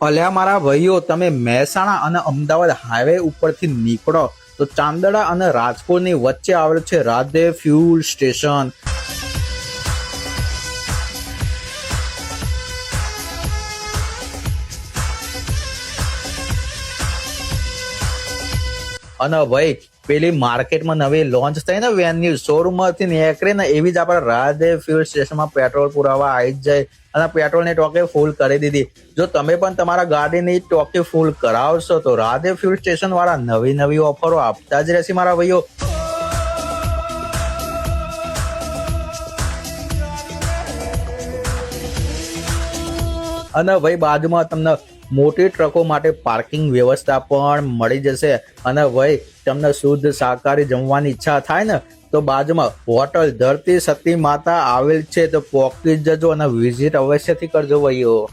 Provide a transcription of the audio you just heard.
અલ્યા મારા ભાઈઓ, તમે મહેસાણા અને અમદાવાદ હાઈવે ઉપરથી નીકળો. તો ચાંદડા અને રાજકોટની વચ્ચે આવેલ છે રાધે ફ્યુલ સ્ટેશન અને ભાઈ પેલી માર્કેટમાં નવી લોન્ચ થઈ ને વેનની શોરૂમમાંથી નીકળે ને એવી જ આપણે રાધે ફ્યુલ સ્ટેશનમાં પેટ્રોલ પુરાવા આવી જ જાય અને પેટ્રોલની ટોકે ફૂલ કરી દીધી. જો તમે પણ તમારા ગાડીની ટોકે ફૂલ કરાવશો તો રાધે ફ્યુલ સ્ટેશન વાળા નવી નવી ઓફરો આપતા જ રહેશે મારા ભાઈઓ. અને ભાઈ બાજુમાં તમને મોટી ટ્રકો માટે પાર્કિંગ વ્યવસ્થા પણ મળી જશે. અને ભાઈ તમને શુદ્ધ શાકાહારી જમવાની ઈચ્છા થાય ને, તો બાજુમાં હોટલ ધરતી સતી માતા આવેલ છે, તો પોકી જજો અને વિઝિટ અવશ્યથી કરજો ભાઈઓ